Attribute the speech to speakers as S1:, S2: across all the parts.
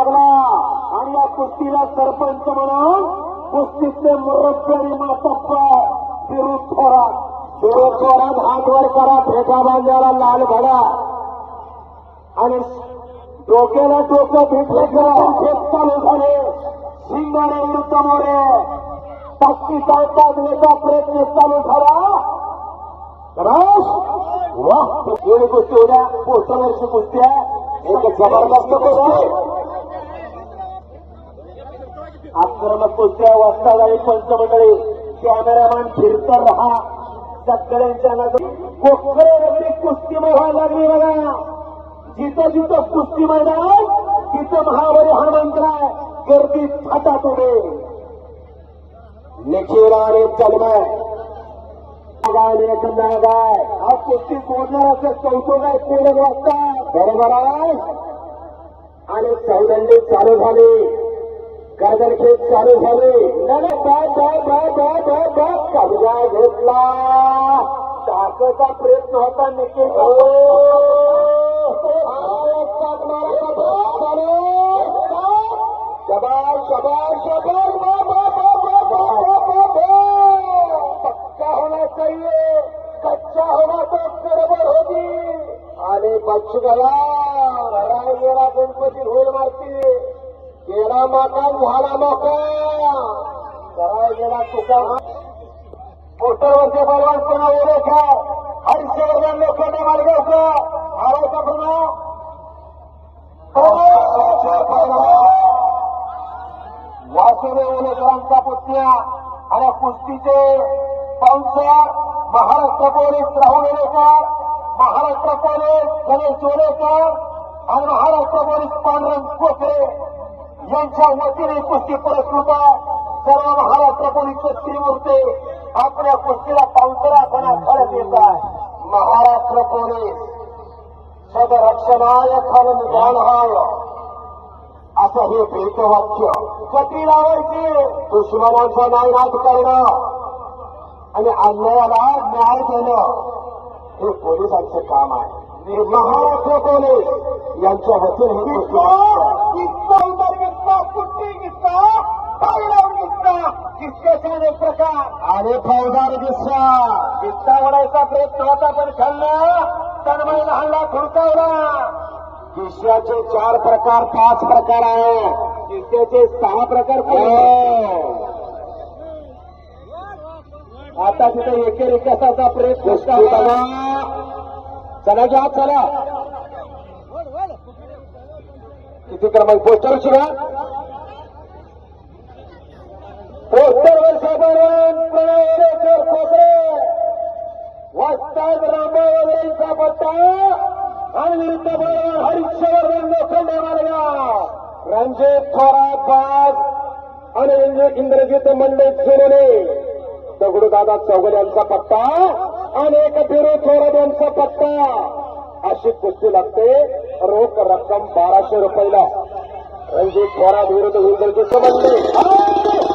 S1: लागला आणि या कुस्तीला सरपंच म्हणून कुस्तीचे मुरब्बी आणि मातप्पा फिरू थोरात फिरू थोरात हात वर करा फेटा बांधायला लाल भडा आणि डोक्याला डोकं भेटले करून खेप चालू झाले शिंगारे विरुद्ध मोरे ताकदी चालता देण्याचा प्रयत्न चालू झाला रस वा एवढी कुस्ती उद्या पुढच्या वर्षी कुस्ती आहे एक जबरदस्त कुस्ती आहे. आक्रमक कुस्त्या वाजता जाईल पंचमंडळी कॅमेरामॅन फिरता राहा. सगळ्यांच्या नजर कोकरे वगैरे कुस्तीमय व्हायला लागली बघा. जिथं जिथं कुस्ती मैदान तिथं महाबली हनुमंतराय गर्दी थाटात उभे निखिल आणि तन्मय. गाय लेखन गाय. हा कुस्ती सोडणार असं कौतुक आहे पूर्ण वाजता बरोबर आहे? आणि चौदंडी चालू झाली. गाजर खेत चालू झाले कब्जा घेतला टाकायचा प्रयत्न होता निखिल शबार शबार शबार पक्का होना चाहिए कच्चा होना तो गड़बड़ होगी अरे बच्चू गला गणपती होईल मारती গেলা মাকাম ভালা মাকাম তারা গেলা টোকা উত্তরবঙ্গে বলবার কোন রেখা হরিশ্চন্দ্রের লোকটা মার গেছে আরও কখনো वासुदेव ओलेकरांचा पुतण्या आणि कुस्तीचे sponsor Maharashtra police Rahul Olekar Maharashtra police Ganesh Olekar आणि महाराष्ट्र पोलीस पांडुरंग कोकरे यांच्या वतीने कुस्ती पुरस्कृत सर्व महाराष्ट्र पोलीसचे श्रीमूर्ती आपल्या कुस्तीला पावसरापणा खडत येत आहे. महाराष्ट्र पोलीस सदरक्षणाय खल निघाल असं हे भेटवाक्य कटी लावायची दुश्मनाचा नायनाट करणं आणि अन्यायाला न्याय देणं हे पोलिसांचं काम आहे. महाराष्ट्र पोलीस यांच्या वतीने हे कुस्ती किस्त्याचे प्रकार. आणि फौजदार किस्सा किस्सा ओढायचा प्रयत्न होता पण खाल्ला तन्मय लहानला खुडकावला. किस्त्याचे चार प्रकार पाच प्रकार आहे. किस्त्याचे सहा प्रकार आहेत. आता तिथे एकेरी कसाचा प्रयत्न. चला घ्या चला. किती क्रमांक? पोस्टर शिवा पोस्टरवर साधारण प्रणवरेकर खोबरे वस्ताद रामबावरेंचा पट्टा आणि विरुद्ध बरोबर हरिश्वर्धन लोखंडे मालगाव रणजित थोरात बाग आणि इंद्रजित मंडळ सोनोने दगडूदादा दादा यांचा पट्टा आणि एक बिरू थोरात यांचा पट्टा अशी कुस्ती लागते. रोख रक्कम बाराशे रुपयाला. रणजित थोरात विरुद्ध इंद्रजित मंडळ.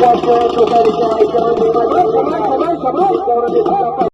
S1: পর্যায়ে প্রচারিত হয়